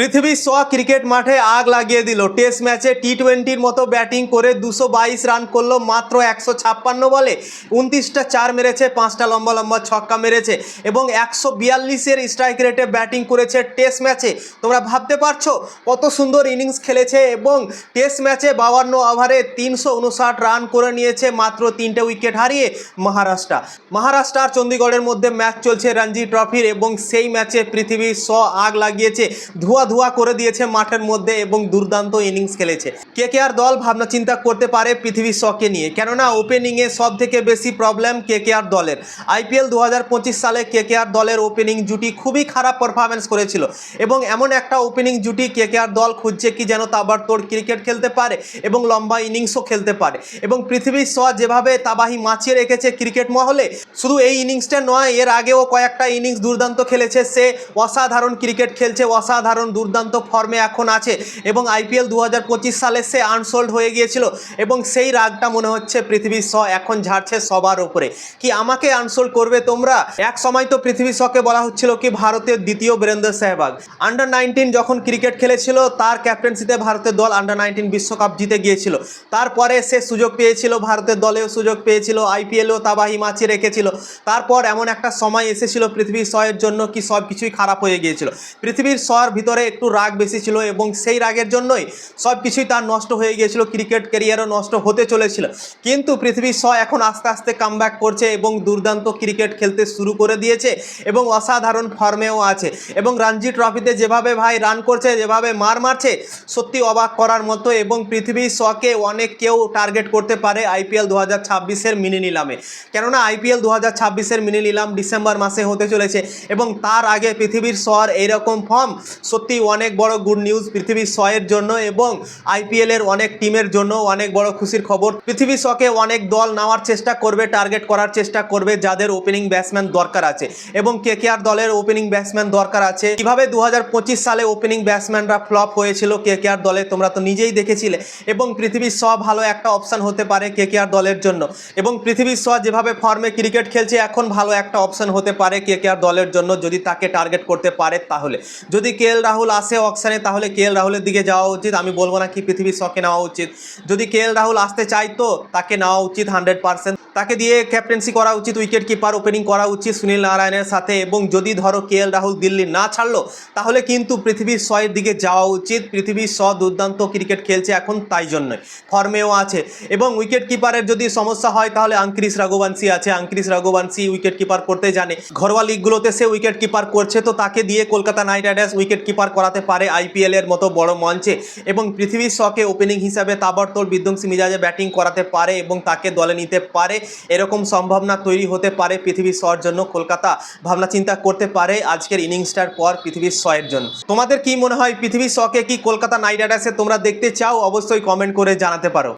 পৃথিবীর স ক্রিকেট মাঠে আগ লাগিয়ে দিল। টেস্ট ম্যাচে টি টোয়েন্টির মতো ব্যাটিং করে দুশো বাইশ রান করল মাত্র একশো ছাপ্পান্ন বলে। উনত্রিশটা চার মেরেছে, পাঁচটা লম্বা লম্বা ছক্কা মেরেছে এবং একশো বিয়াল্লিশের স্ট্রাইক রেটে ব্যাটিং করেছে টেস্ট ম্যাচে। তোমরা ভাবতে পারছ কত সুন্দর ইনিংস খেলেছে এবং টেস্ট ম্যাচে বাউান্ন ওভারে তিনশো উনষাট রান করে নিয়েছে মাত্র তিনটে উইকেট হারিয়ে মহারাষ্ট্র। মহারাষ্ট্র আর চণ্ডীগড়ের মধ্যে ম্যাচ চলছে রঞ্জি ট্রফির এবং সেই ম্যাচে পৃথিবীর স আগ লাগিয়েছে ধোয়া ধোয়া করে দিয়েছে মাঠের মধ্যে এবং দুর্দান্ত ইনিংস খেলেছে। কে কে আর দল ভাবনা চিন্তা করতে পারে পৃথিবীর শকে নিয়ে? কেননা ওপেনিংয়ে সব থেকে বেশি প্রবলেম কে কে আর দলের। আইপিএল দু হাজার পঁচিশ সালে কে কে আর দলের ওপেনিং জুটি খুবই খারাপ পারফরমেন্স করেছিল এবং এমন একটা ওপেনিং জুটি কে কে আর দল খুঁজছে কি যেন তাবারতোড় ক্রিকেট খেলতে পারে এবং লম্বা ইনিংসও খেলতে পারে এবং পৃথিবীর স যেভাবে তাবাহি মাছিয়ে রেখেছে ক্রিকেট মহলে, শুধু এই ইনিংসটা নয়, এর আগেও কয়েকটা ইনিংস দুর্দান্ত খেলেছে সে অসাধারণ ক্রিকেট খেলছে, অসাধারণ দুর্দান্ত ফর্মে এখন আছে এবং আইপিএল দু হাজার পঁচিশ সালে সে আনসোল্ড হয়ে গিয়েছিল এবং সেই রাগটা মনে হচ্ছে পৃথিবীর স এখন ঝাড়ছে সবার ওপরে কি আমাকে আনসোল্ড করবে তোমরা? এক সময় তো পৃথিবীর শকে বলা হচ্ছিল কি ভারতের দ্বিতীয় বীরেন্দ্র সেহবাগ। আন্ডার নাইনটিন যখন ক্রিকেট খেলেছিল, তার ক্যাপ্টেন্সিতে ভারতের দল আন্ডার নাইনটিন বিশ্বকাপ জিতে গিয়েছিল। তারপরে সে সুযোগ পেয়েছিল, ভারতের দলেও সুযোগ পেয়েছিল আইপিএলও তাবাহি মাছি রেখেছিল। তারপর এমন একটা সময় এসেছিল পৃথিবীর শয়ের জন্য কি সব কিছুই খারাপ হয়ে গিয়েছিল। পৃথিবীর শর ভিতরে একটু রাগ বেশি ছিল এবং সেই রাগের জন্যই সব কিছুই তার নষ্ট হয়ে গিয়েছিল ক্রিকেট ক্যারিয়ারও নষ্ট হতে চলেছিল। কিন্তু পৃথিবীর শ এখন আস্তে আস্তে কামব্যাক করছে এবং দুর্দান্ত ক্রিকেট খেলতে শুরু করে দিয়েছে এবং অসাধারণ ফর্মেও আছে। এবং রঞ্জি ট্রফিতে যেভাবে ভাই রান করছে, যেভাবে মার মারছে, সত্যি অবাক করার মতো এবং পৃথিবীর শকে অনেক কেউ টার্গেট করতে পারে আইপিএল দু হাজার ছাব্বিশের মিনি নিলামে। কেননা আইপিএল দু হাজার ছাব্বিশের মিনি নিলাম ডিসেম্বর মাসে হতে চলেছে এবং তার আগে পৃথিবীর শর এইরকম ফর্ম সত্যি অনেক বড় গুড নিউজ পৃথিবীর শয়ের জন্য এবং আইপিএলের অনেক টিমের জন্য অনেক বড় খুশির খবর। পৃথিবী শকে অনেক দল নেওয়ার চেষ্টা করবে টার্গেট করার চেষ্টা করবে, যাদের ওপেনিং ব্যাটসম্যান দরকার আছে। এবং কে কে আর দলের ওপেনিং ব্যাটসম্যান দরকার আছে? কীভাবে দু হাজার পঁচিশ সালে ওপেনিং ব্যাটসম্যানরা ফ্লপ হয়েছিল, কে কে আর দলে তোমরা তো নিজেই দেখেছিলে। এবং পৃথিবীর স ভালো একটা অপশন হতে পারে কে কে আর দলের জন্য। এবং পৃথিবীর স যেভাবে ফর্মে ক্রিকেট খেলছে, এখন ভালো একটা অপশান হতে পারে কে কে আর দলের জন্য, যদি তাকে টার্গেট করতে পারে তাহলে। যদি কে এল রাহুল আসে অপশানে তাহলে কে এল রাহুলের দিকে যাওয়া উচিত? আমি বলব না কি পৃথিবীর শখে নেওয়া উচিত। যদি কে এল রাহুল আসতে চাই তো তাকে নেওয়া উচিত হান্ড্রেড পার্সেন্ট তাকে দিয়ে ক্যাপ্টেন্সি করা উচিত উইকেট কিপার ওপেনিং করা উচিত সুনীল নারায়ণের সাথে। এবং যদি ধরো কে রাহুল দিল্লি না ছাড়লো, তাহলে কিন্তু পৃথিবীর শয়ের দিকে যাওয়া উচিত। পৃথিবীর শ দুর্দান্ত ক্রিকেট খেলছে এখন তাই জন্যই ফর্মেও আছে। এবং উইকেট কিপারের যদি সমস্যা হয়, তাহলে আঙ্ক্রিস রাঘুবংশী আছে। আঙ্ক্রিস রাঘুবংশী উইকেট কিপার করতে জানে। ঘরোয়া লিগগুলোতে সে উইকেট কিপার করছে, তো তাকে দিয়ে Kolkata Knight Riders wicket keeper করাতে পারে আইপিএলের মতো বড় মঞ্চে। এবং পৃথিবীর শখে ওপেনিং হিসাবে তাবড়তোড় বিধ্বংসী মিজাজে ব্যাটিং করাতে পারে এবং তাকে দলে নিতে পারে। এরকম সম্ভাবনা তৈরি হতে পারে পৃথিবীর শর জন্য কলকাতা। ভাবনা চিন্তা করতে পারে আজকের ইনিংসটার পর পৃথিবীর শয়ের জন্য। তোমাদের কি মনে হয় পৃথিবীর শখে কি কলকাতা নাইট রাইডার্সে তোমরা দেখতে চাও? অবশ্যই কমেন্ট করে জানাতে পারো।